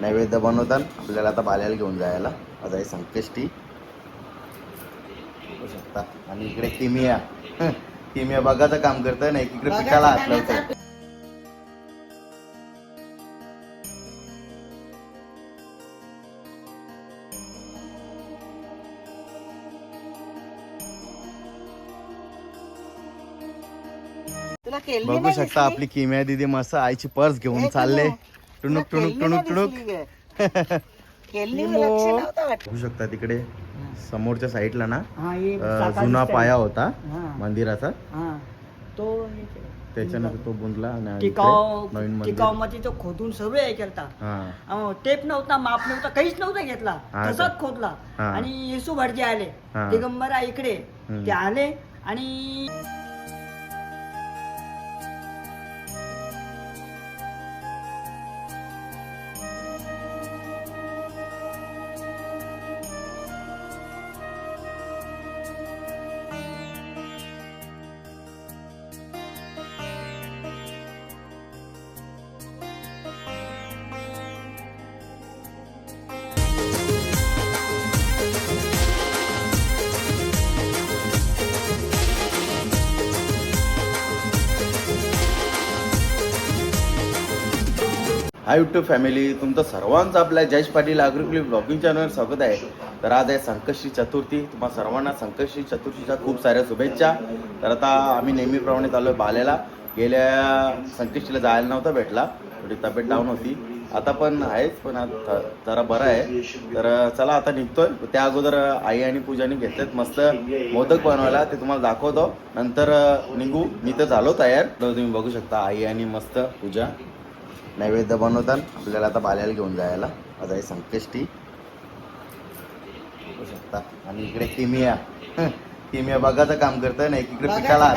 नैवेद्य बनवतात आपल्याला आता बाल्याला घेऊन जायला. आता आहे संकष्टी. बघू शकता. आणि इकडे किमिया. किमिया बघाचं काम करतं ना एकीकडे पिठाला हात लावतं बघू शकता? आपली किमिया दिदी मस्त आईची पर्स घेऊन चालले. टुणूक टुणूक टुणूक टुणूक. बघू शकता तिकडे समोरच्या साईडला ना अं, जुना. पाया होता मंदिराचा हा. तो त्याच्यानंतर तो बुंदला आणि टिकाव नवीन मंदिर टिकावमध्ये तो खोदून हे केलता हा अं, टेप नव्हता माप नव्हता काहीच नव्हता घेतला हा तसाच? खोदला हा. आणि येसू भटजे आले हा. दिगंबरा इकडे हम्म. ते आले आणि युट्यूब फॅमिली तुमचं सर्वांचं आपल्या जयेश पाटील अग्रिकुली ब्लॉगिंग चॅनलवर स्वागत आहे. तर आज आहे संकष्टी चतुर्थी. तुम्हा सर्वांना संकष्टी चतुर्थीच्या खूप साऱ्या शुभेच्छा. तर आता आम्ही नेहमीप्रमाणे चालू आहे बाल्याला गेल्या संकष्टीला जायला नव्हता भेटला. थोडी तब्येत डाऊन होती. आता पण आहेच पण आता जरा बरं आहे. तर चला आता निघतोय. त्या अगोदर आई आणि पूजाने घेतलेत मस्त मोदक बनवायला. ते तुम्हाला दाखवतो. नंतर निघू. मी तर झालो तयार. तर तुम्ही बघू शकता आई आणि मस्त पूजा. नैवेद्य बनवतात आपल्याला आता बाल्याला घेऊन जायला. आता आहे संकष्टी. बघू शकता. आणि इकडे किमिया. हं, किमिया बघाचं काम करतं ना एकीकडे पिठाला हात.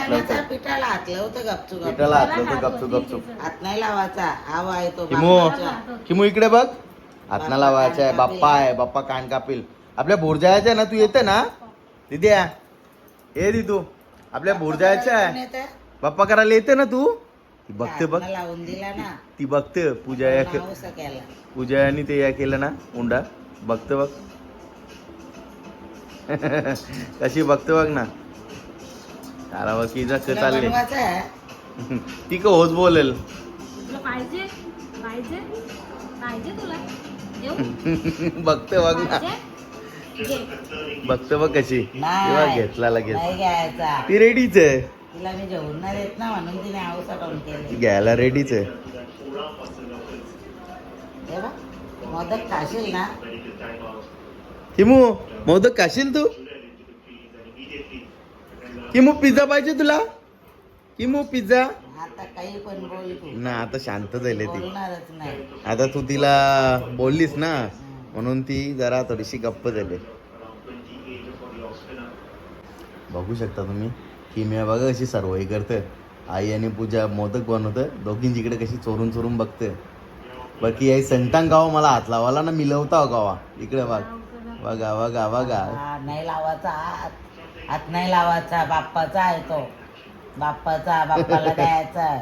पिठाला हात लावतं गपचूप. पिठाला हात लावतो गपचूप गपचूप. हात नाही लावायचा आवा आहे तो किमो. किमो इकडे बघ. हातना लावायचा आहे बाप्पा आहे बाप्पा कान कापील. आपल्या भुरजायच्या ना तू येते ना? दिद्या ये दी तू आपल्या भुरजायच्या कोण आहे. येतं? बाप्पा करायला येते ना तू? ती बघते बघ. लावून दिला ना ती बघते पूजा या नाव सगळ्याला. पूजाने ते या केलं ना उंडा बघतं बघ. कशी बघतं बघ ना. अरे बघ की चालले? ती का होच बोलेल. तुला पाहिजे पाहिजे पाहिजे तुला. येऊ. बघते बघ ना. बघतं बघ कशी. तेव्हा घेतला लगेच. ती रेडीच आहे. तिला मी जेवण नाही देत ना म्हणून तिने आऊस काढून ती केले घ्यायला रेडीच आहे. मोदक खाशील ना? किमू मोदक खाशील तू? किमू पिझ्झा पाहिजे तुला? किमू पिझ्झा? आता काही पण बोल तू. ना आता शांत झाले ती. बोलणारच नाही. आता तू तिला बोललीस ना म्हणून ती जरा थोडीशी गप्प झाली. बघू शकता तुम्ही. किमिया बघा कशी सर्वही करते. आई आणि पूजा मोदक बनवतं. दोघींच्याकडे कशी चोरून चोरून बघते. बाकी आई संटांग गावा मला हात लावाला ना मिलवता गावा. इकडे बघ. बघा बघा बघा. नाही लावायचा हात. हात नाही लावायचा बाप्पाचा आहे तो. बाप्पाचा बाप्पाला द्यायचा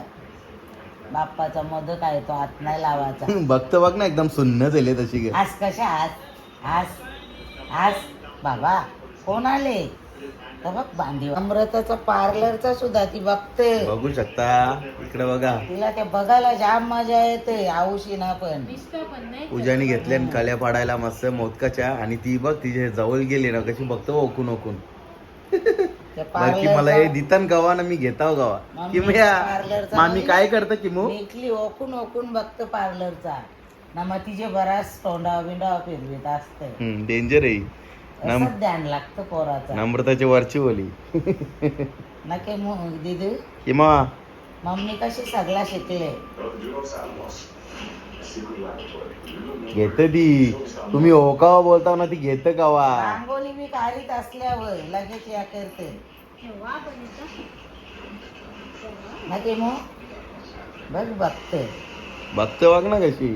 बाप्पाचा मोदक आहे तो हात नाही लावायचा. बघतं बघ ना एकदम सुन्न झाले तशी. आज कशा आज आज आज बाबा कोण आले? बघ बांधी अमृताचा पार्लरचा सुद्धा ती बघते. बघू शकता. इकडे बघा. तिला ते बघायला जाम मजा येते पण. मिस्टर पण नाही. पूजाने घेतल्या आणि कल्या पाडायला मस्त मोदकाच्या आणि ती बघ तिच्या जवळ गेली ना कशी बघतो बघ ओकून. ओकून मला हे दितान गावा ना मी घेताव गावा. पार्लरचा मामी काय करतं किमू? नीटली ओकून ओकून बघतं पार्लरचा ना मग तिचे बराच तोंडा बिंडा फिरवीत असते. डेंजर आहे. नम असंच ध्यान लागतं पोराचा नम्रताची वरची बोली नके दिदी किमा मम्मी कशी सगळा शिकले घेत ती तुम्ही ओकावा बोलता ना ती घेत गावा रांगोळी मी काढीत असल्यावर लगेच या करते. नके मग बघ बघते बघतो बघ ना कशी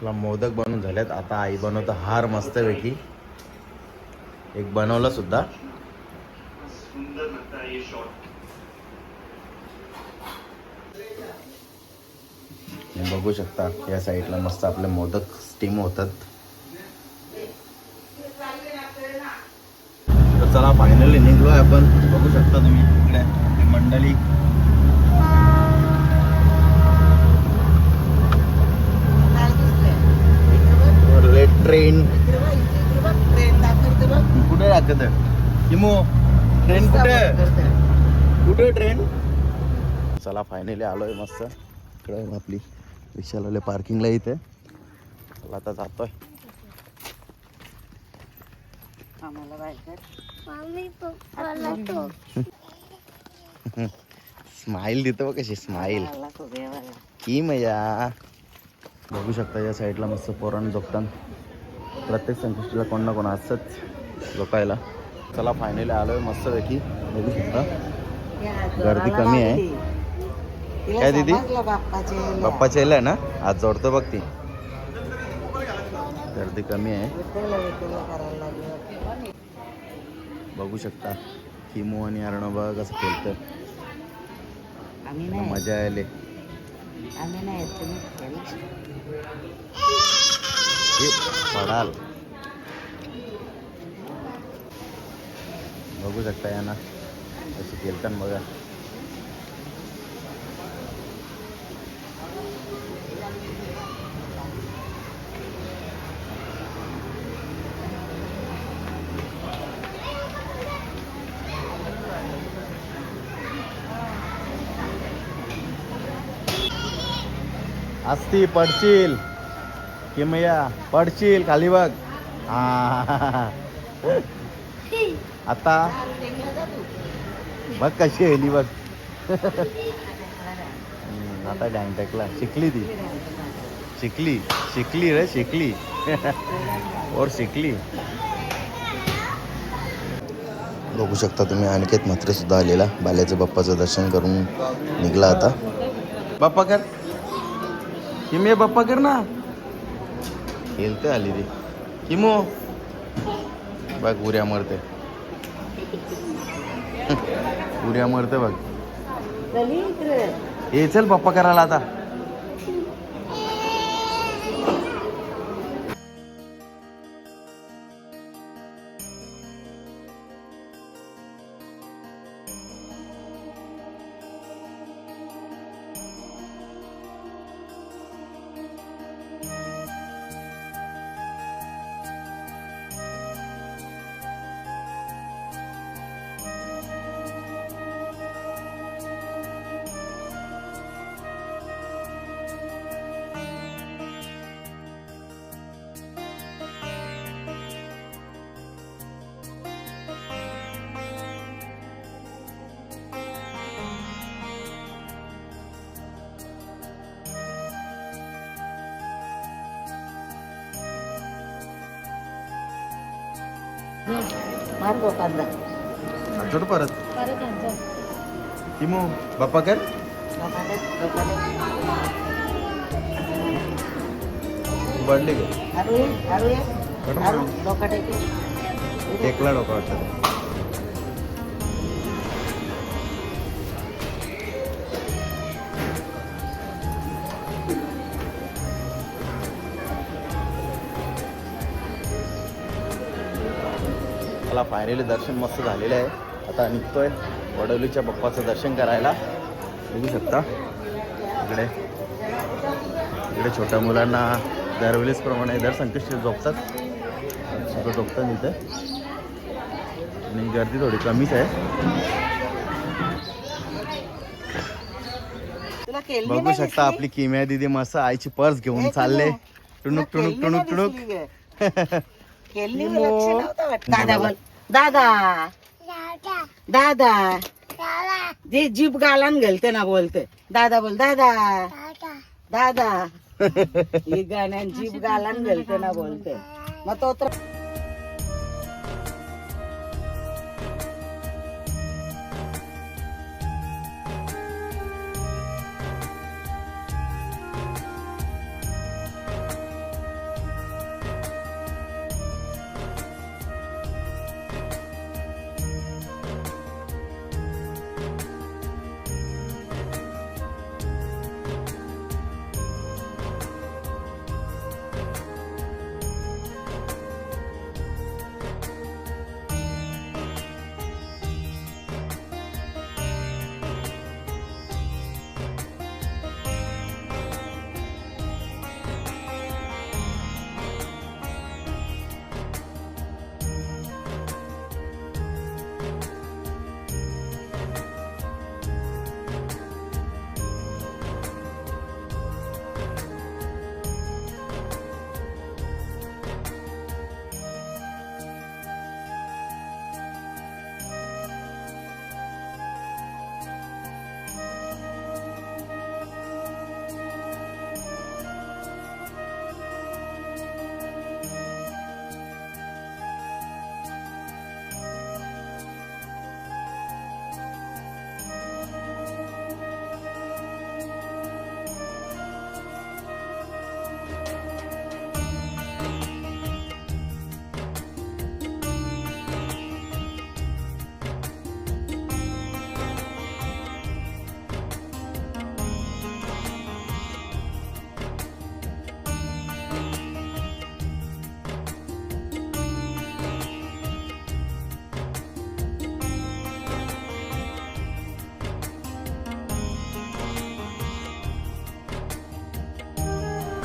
तुला मोदक बनवून झाल्यात आता आई बनवतं हार मस्त पैकी एक बनवलं सुद्धा. बघू शकता या साईडला मस्त आपले मोदक स्टीम होतात. तर चला फायनली निघलोय आपण. बघू शकता तुम्ही इकडे आपली मंडळी. ट्रेन इकडे बघ, इकडे बघ, ट्रेन दाखवते ट्रेन कुठे. कुठे ट्रेन चला फायनली आलोय मस्त इकडे आपली रिक्षाला पार्किंगला इथे चला आता जातोय स्माइल देतो बघ कशी स्माइल आला तो देवाला. की मजा बघू शकता या साईडला मस्त पोरण झोपतान प्रत्येक संकष्टीला कोण ना कोण असतंच झोपायला. चला फायनली आलोय मस्त पैकी. बघू शकता. गर्दी कमी आहे. काय दीदी? येले. बाप्पाच्या आहे ना? आज जोडतो बघ ती. गर्दी कमी आहे. बघू शकता. किमो आणि अर्णव कसं खेळतं मजा आली पडाल. बघू शकता यांना कशी खेळतात बघा. असती पडशील. किमया पडशील खाली बघ. हा. आता बघ कशी येली बघ आता डँग टाकला शिकली ती. शिकली. शिकली रे शिकली. और शिकली. बघू शकता तुम्ही अनिकेत म्हात्रे सुद्धा आलेला. बाल्याच्या बाप्पाचं दर्शन करून निघला आता. बाप्पा कर किमे बाप्पा कर ना. खेळते आली ती. किमो. बघ उऱ्या मरते. उऱ्या मरते बघ. ये चल पप्पा करायला आता मार लोकांना. चढ परत परत. किमो बाप्पा कर. पडली गे अरू. टेकला डोका वाटतं मला फायनली दर्शन मस्त झालेलं आहे. आता निघतोय वडवलीच्या बाप्पाचं दर्शन करायला. बघू शकता. इकडे. इकडे छोट्या मुलांना दरवेळेस प्रमाणे दर संकष्टी झोपतात. सुद्धा झोपतात इथे. आणि गर्दी थोडी कमीच आहे. बघू शकता? आपली किम्या दिदी मस्त आईची पर्स घेऊन चालले. टुणूक टुणूक टुणूक टुणूक. लक्ष नव्हतं वाटतं. दादा बोल. दादा. दादा. जे जीप गालान गेलते ना बोलते. दादा बोल दादा. दादा. ही गाण्यान जीप गालान गेलते ना बोलते. मग तो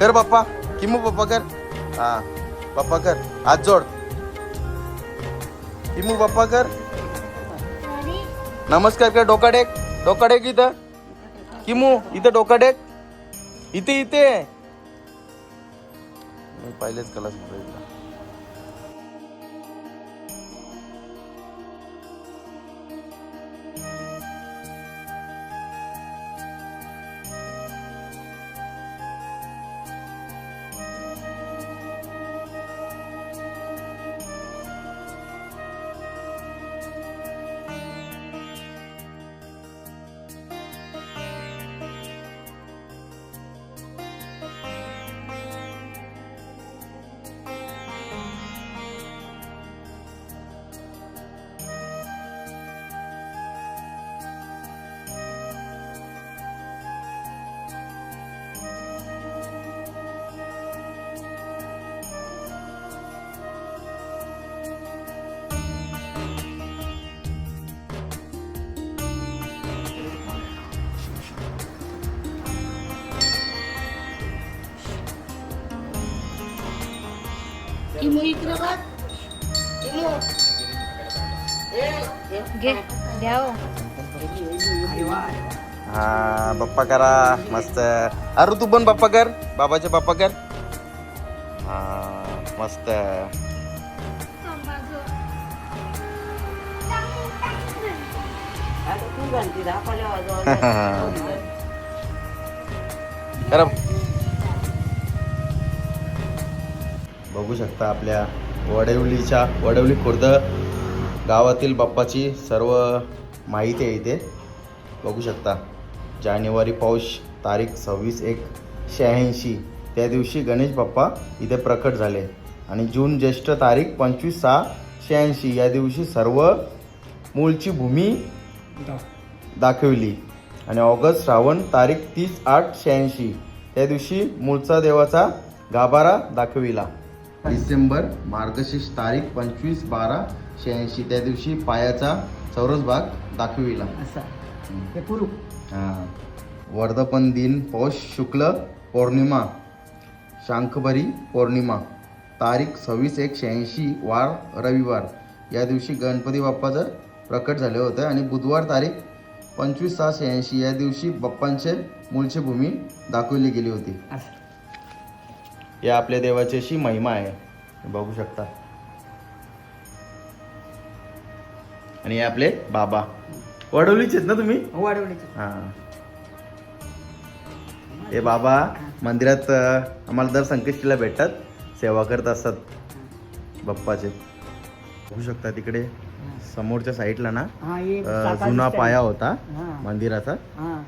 कर बाप्पा किमू बाप्पा कर. हा बाप्पा कर. हात जोड. किमू बाप्पा कर. नमस्कार कर डोका टेक डोका टेक इथं. किमू इथं डोका टेक इथे इथे. मी पाहिलेच कला बघितला किमू इकडे बघ किमू ए, ए, घे घ्या हो. हा बाप्पा करा मस्त अरे तू पण बाप्पा कर बाबाचे बघू शकता आपल्या वडवलीच्या वडवली खुर्द गावातील बाप्पाची सर्व माहिती आहे इथे. बघू शकता जानेवारी पाऊस तारीख सव्वीस एक शहाऐंशी. त्या दिवशी गणेश बाप्पा इथे प्रकट झाले. आणि जून ज्येष्ठ तारीख पंचवीस सहा शहाऐंशी. या दिवशी सर्व मूळची भूमी दाखविली. आणि ऑगस्ट श्रावण तारीख तीस आठ शहाऐंशी. त्या दिवशी मूळचा देवाचा गाभारा दाखविला. डिसेंबर मार्गशीर्ष तारीख पंचवीस बारा शहाऐंशी. त्या दिवशी पायाचा चौरस भाग दाखविला. असा. हे पुरू. हां. वर्धपन दिन पौष शुक्ल पौर्णिमा शांखभरी पौर्णिमा. तारीख सव्वीस एक शहाऐंशी वार रविवार. या दिवशी गणपती बाप्पाचं प्रकट झाले होते आणि बुधवार तारीख पंचवीस सहा शहाऐंशी या दिवशी बाप्पांचे मूळची भूमी दाखवली गेली होती. या आपल्या देवाची अशी महिमा आहे. हे बघू शकता. आणि हे आपले बाबा. वडवलीचेच ना तुम्ही? वाढवण्याची हा. हे बाबा मंदिरात अ, आम्हाला दर संकष्टीला भेटतात. सेवा करत असतात. बाप्पाचे. बघू शकता तिकडे समोरच्या साईडला ना हा हे अ, जुना. पाया होता हा. मंदिराचा. हा.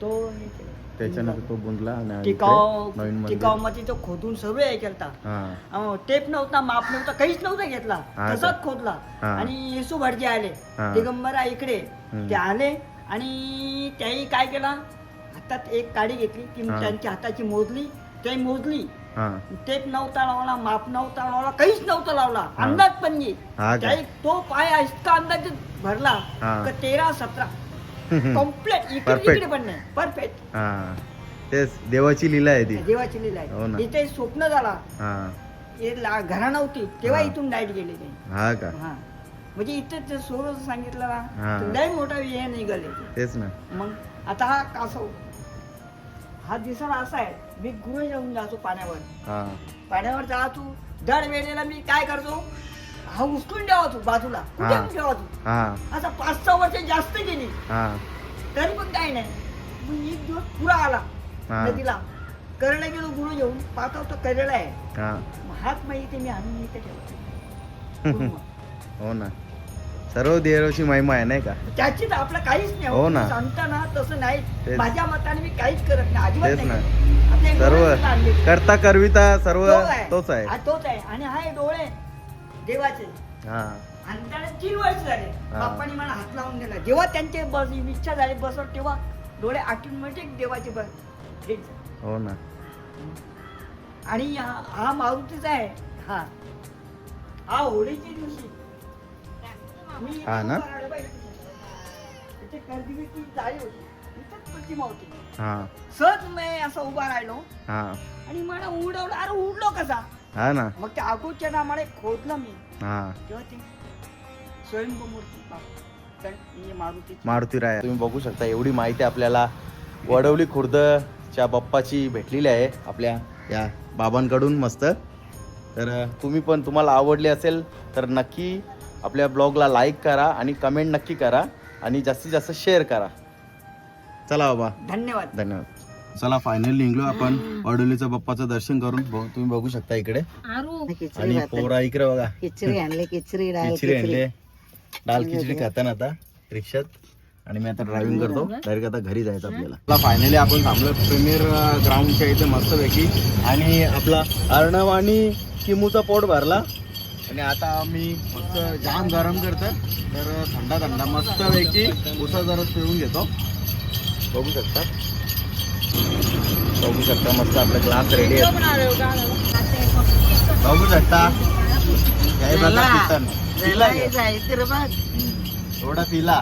तो हे केलं. त्याच्यानंतर तो बुंदला आणि टिकाव इकडे नवीन मंदिर टिकावमध्ये तो खोदून सर्व हे केलता हा अहो, टेप नव्हता माप नव्हता काहीच नव्हता घेतला हा का? तसाच खोदला हा. आणि येसू भटजी आले हा. दिगंबरा इकडे हम्म. ते आले आणि त्याही काय केला हातात एक काडी घेतली ती हा. त्यांच्या हाताची मोजली ते मोजली हा टेप नव्हता लावला माप नव्हता लावला काहीच नव्हता लावला. अंदाज पण हा का? त्याही तो पाय इतका अंदाज भरला हा. का तेरा सतरा कंप्लीट इकडे Perfect. इकडे पण नाही. परफेक्ट हा. तेच देवाची लीला आहे ती. देवाची लीला हो ना. आहे इथे स्वप्न झाला हा. हे ला- घरा नव्हती. तेव्हा हा. इथून लाइट गेले ते. हा का? हा. म्हणजे इथे ते सोर सांगितलं हा. ना लय मोठा हे निघाले. तेच ना. मग आता हा कासव हा दिसायला असा आहे मी गुहे जाऊन जातो पाण्यावर. हा. पाण्यावर जा तू दर वेळेला मी काय करतो हा उचलून ठेवा तू बाजूला. कुठे. पण ठेवा तू? हा. आता पाच सहा वर्ष जास्त गेली. हा. तरी पण काही नाही. मग एक दिवस पुरा आला. हा. नदीला. करेला गेलो गुरु घेऊन. पाहता तो करेला आहे. हा. मग हात माहिती मी आणून इथे ठेवतो. गुरुमा. हो ना. सर्व देवाची महिमा आहे नाही का? त्याची तर आपलं काहीच नाही. हो ना. सांगता ना तसं नाही. तेच. माझ्या मताने मी काहीच करत नाही. अजिबात तेच नाही ना. आता हे सर्व डोळे आणले. करता करविता सर्व तोच आहे. तोच आहे. तोच आहे. आणि हा हे डोळे देवाचे. हा. आणि त्याला तीन वर्ष झाले. हा. बाप्पाने मला हात लावून दिला. जेव्हा त्यांचे बस इच्छा झाली बसवर तेव्हा डोळे ऑटोमॅटिक देवाचे बस हे. हो ना. आणि हा हा मारुतीचा आहे. हा. हा होळीच्या दिवशी. मी हा ना? इथे कर्दिवीची जाळी होती. इथंच प्रतिमा होती हा. सहज मी असं उभा राहिलो. हा. आणि मला उडवलं. अरे उडलो कसा? हा ना. मग त्या नामाने खोदलं मी. हा. तेव्हा ते स्वयंभू मूर्ती. पण ही मारुती मारुती राया. तुम्ही बघू शकता एवढी माहिती आपल्याला वडवली खुर्दच्या बाप्पाची भेटलेली आहे आपल्या या बाबांकडून मस्त. तर अ, तुम्ही पण तुम्हाला आवडली असेल तर नक्की आपल्या ब्लॉगला लाईक करा आणि कमेंट नक्की करा आणि जास्तीत जास्त शेअर करा. चला बाबा. धन्यवाद. धन्यवाद. चला फायनली निघलो आपण. वडोलीचं बाप्पाचं दर्शन करून बघ- तुम्ही बघू शकता इकडे. आरू. खिचडी आणि. पोरा इकडे बघा. खिचडी आणले खिचडी डाळ खिचडी खिचडी. आणले. डाल खिचडी खाताना आता रिक्षात. आणि मी आता ड्रायव्हिंग करतो. डायरेक्ट आता घरी जायचं आपल्याला. फायनली आपण थांबलो. प्रीमियर ग्राउंडच्या इथे मस्तपैकी. आणि आपला अर्णव आणि किमूचा पोट भरला. आणि आता मी मस्त जाम गरम करतं तर थंडा थंडा मस्तपैकी उसा जरा पिळून घेतो. बघू शकता. बघू शकता मस्त आपला ग्लास रेडी आहे. बघू शकता. झाला. प्रकार पितं. पिला बघ हम्म. थोडा पिला.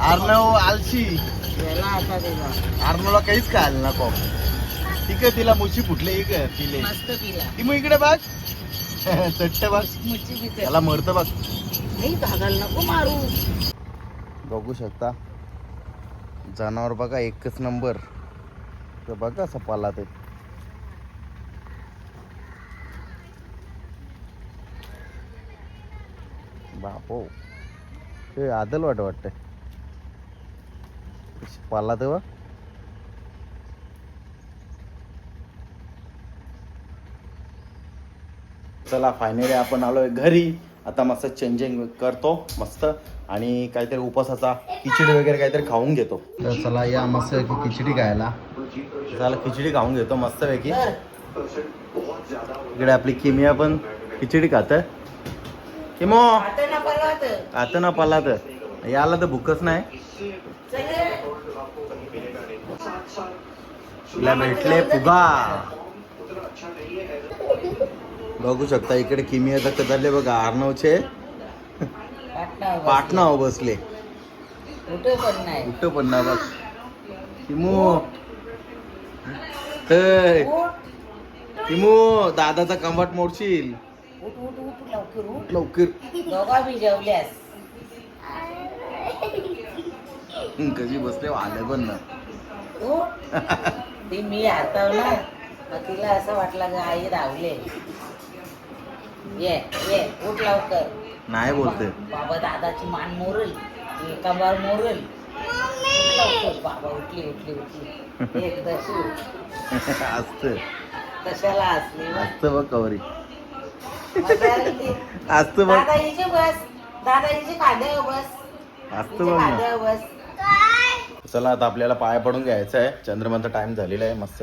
आरनाव आलशी. अर्णवला काहीच खायला नको. ठीक आहे तिला मुशी फुटले मस्त पिला. ती मग इकडे बघ. चट्ट बघ. त्याला मरतं बघ. नाही घागायला नको मारू. बघू शकता. जनावर बघा एकच नंबर. तर बघा असं पाला ते. बापो. ते आदल वाट वाटतंय. पाला तेव्हा चला फायनली आपण आलोय घरी. आता मस्त चेंजिंग करतो मस्त. आणि काहीतरी उपासाचा खिचडी वगैरे काहीतरी खाऊन घेतो. तर चला या मस्त खिचडी खायला. चला खिचडी खाऊन घेतो मस्तपैकी इकडे आपली किमिया पण खिचडी खात. किमो आता ना आता ना पाला तर याला तर भूकच नाही. तिला भेटले फुगा. बघू शकता इकडे किमिया तर कदरले बघा अर्णवचे पाटणावर बसले. कुठे पण ना बघ किमू. किमू दादाचा कंबाट मोडशील. लवकर हं, कशी बसले आले पण ना. ती मी हातावला तिला असं वाटलं आई रावले ये ये उठ लवकर. नाही बोलते बाबा दादाची मान मोरल कंबार मोरल. उठ लवकर. बाबा उठली उठली उठली. एकदा असत. कशाला असली बा? असत बघ कवरी. असत बघ दादा बस. दादा खाद्यावर बस. असत बघ बस. चला आता आपल्याला पाया पडून घ्यायचं आहे. चंद्रमाचा टाइम झालेला आहे मस्त.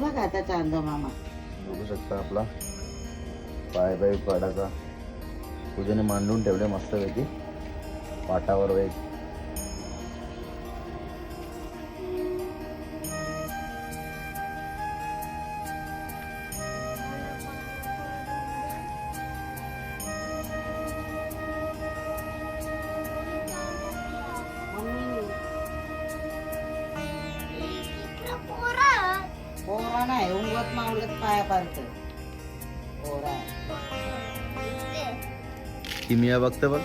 बघ आता चांदा मामा बघू शकता आपला. पाय पाय पाडाचा. पूजेने मांडून ठेवले मस्तपैकी. पाटावर वेग पोरा. नाही उंगवत मावलत पाया पाडत किमिया बघतं बघ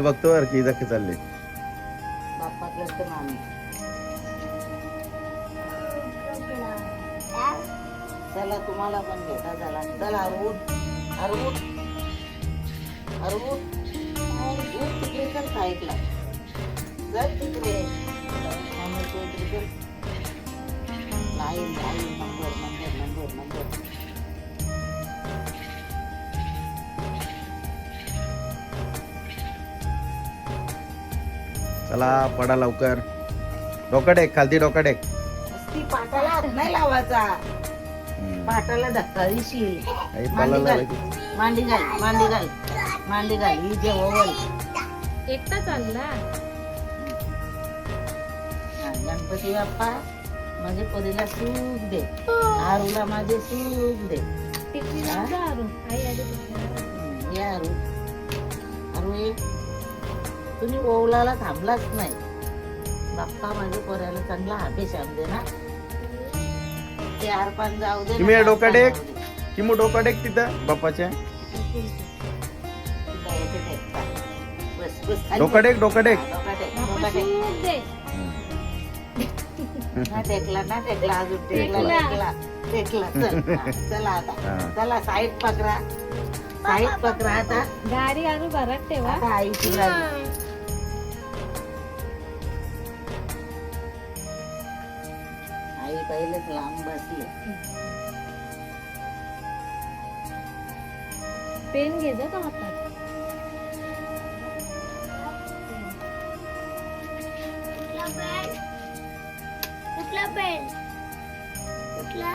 बघतो बरं की जखे चालले चला तुम्हाला पण भेटा झाला चला अरे उठ अरे उठ अरे उठ उठ तिकडे साईडला चल तिकडे चला पडा लवकर. डोकं टेक खालती डोकं टेक ती पाटाला हात नाही लावायचा. पाटाला धक्का दिशील आई मांडी घाल. मांडी घाल मांडी घाल. मांडी घाल ही जे ओवल एकटा चालला. गणपती बाप्पा. माझे परीला सुख दे. आरूला माझे सुख दे. जा आरू. ये आरू. तुम्ही तुम्ही ओवलाला थांबलाच नाही. बाप्पा माझ्या पोऱ्याला चांगला आणू दे ना. ते आरपान जाऊ दे तुम्ही ना, डोका आरपान टेक. जाऊ दे. किमू डोका टेक तिथं बाप्पाच्या? तिला येते टेकता. बस, ना टेकला ना टेकला अजून टेकला टेकला. टेकला टेकला चल हा, चला आता. हा. चला साईड साईड पकडा आता. गाडी घरात ठेवा. आता आईची गाडी आई पहिलेच लांब बसली. पेन घे जा का हातात.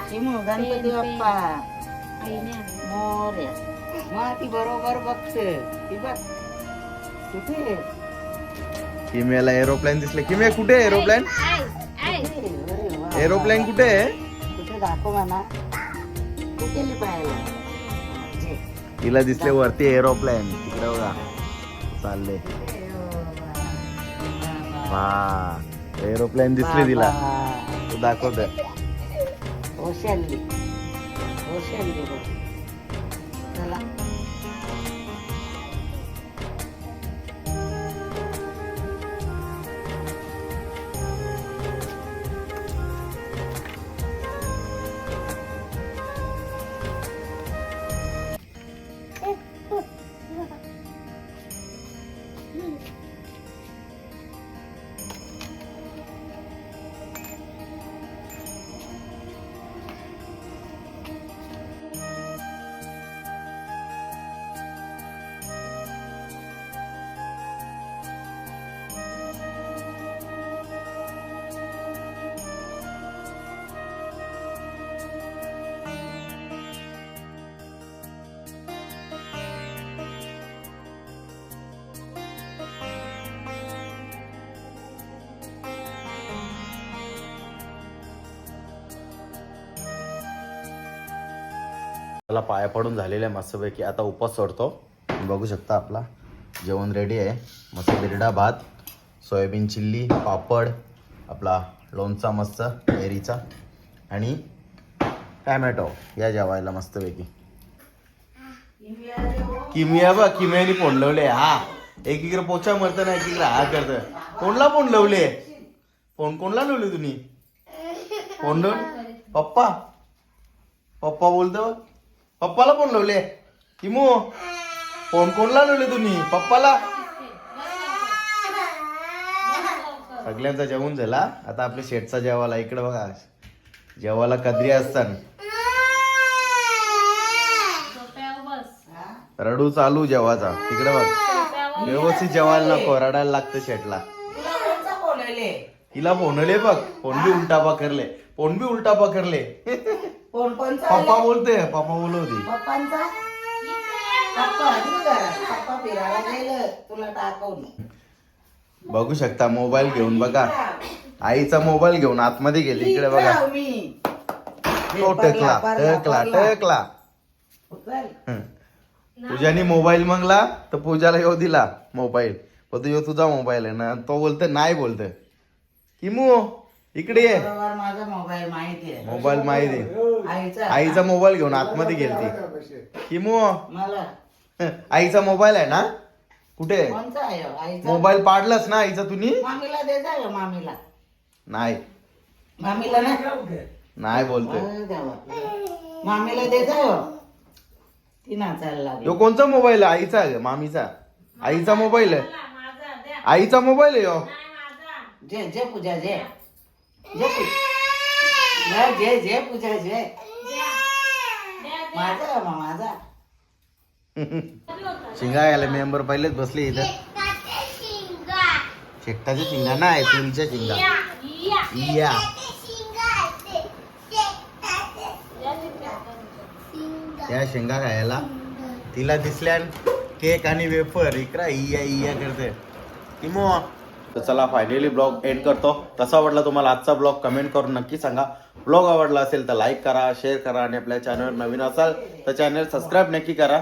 चिमू गणपती बाप्पा आईने आणलं. मोर्या मग ती बरोबर बघते ती बघ कुठे किम्याला एरोप्लेन दिसले किम्या कुठे आहे एरोप्लेन. अरे वा. एरोप्लेन कुठे आहे कुठे दाखव म्हणा कुठे पाहायला जे. तिला दिसले वरती एरोप्लेन तिकडे बघा चालले वा एरोप्लेन दिसले तिला बाबा. तू दाखवत ओशालली ओशालली बघ चला त्याला पाया पडून झालेला आहे मस्तपैकी आता उपास सोडतो. बघू शकता आपला. जेवण रेडी आहे. मस्त बिरडा भात सोयाबीन चिल्ली पापड आपला लोणचा मस्त एरीचा आणि टॅमॅटो. या जेवायला मस्तपैकी. किमिया बा किमियानी फोन लावले हा. एकीकडे पोचा मरत ना एकीकडे हा करत. कोणला फोन लावले फोन कोणला लावले तुम्ही? फोन लावून पप्पा. पप्पा बोलतो. पप्पाला फोन लावले. किमू फोन कोणला लावले तुम्ही पप्पाला? सगळ्यांचा जेवण झाला. आता आपल्या शेटचा जेवाला इकडे बघा. जेवाला कदरी बस रडू चालू जेवाचा. तिकडे बघ. व्यवस्थित जेवायला नको. रडायला लागतं शेटला तुला फोनले बघ. फोन बी उलटा पकरले फोन बी उलटा पकरले पप्पा? बोलते पप्पा बोलवती. पप्पांचा? पप्पा आली घरात. पप्पा फिरायला गेलं. तुला टाकवून बघू शकता मोबाईल घेऊन बघा. आईचा मोबाईल घेऊन आतमध्ये गेली. इकडे बघा. इकडं मी. तो टकला टकला. टकला. उचल. हं. पूजाने मोबाईल मागला तर पूजाला येऊ दिला मोबाईल. पण तो ह्यो तुझा मोबाईल आहे ना. तो बोलते नाही बोलते किमू इकडे ये. बरोबर माझा मोबाईल माहिती आहे. मोबाईल माहिती आईचा आईचा मोबाईल घेऊन आतमध्ये गेलती किमू? मला. आईचा मोबाईल आहे ना? कुठे? कोणचा आहे? आईचा. मोबाईल पाडलास ना आईचा तुम्ही मामीला दे जा हो, मामीला. नाही. मामीला ना नाही बोलते अरे देवा. मामीला दे हो. ती नाचायला लागली तो कोणचा मोबाईल आहे? आईचा आहे, मामीचा. आईचा मोबाईल आहे. माझा द्या. आईचा मोबाईल आहे ह्यो. नाही माझा. जे जे पूजा जे. जे पूजा. जे जे पूजा जे माझा आहे माझा. शिंगा यायला मेंबर पहिलेच बसले इथं. शेकटाच्या शिंगा नाही तुरीच्या शिंगा. या त्या शेंगा खायला. तिला दिसल्या केक आणि वेफर. इकरा इया इया करते. किमो. तर चला फायनली ब्लॉग एंड करतो. कसा आवडला तुम्हाला आजचा ब्लॉग कमेंट करून नक्की सांगा. ब्लॉग आवडला असेल तर लाईक करा शेअर करा आणि आपल्या चॅनलवर नवीन असाल तर चॅनल सबस्क्राईब नक्की करा.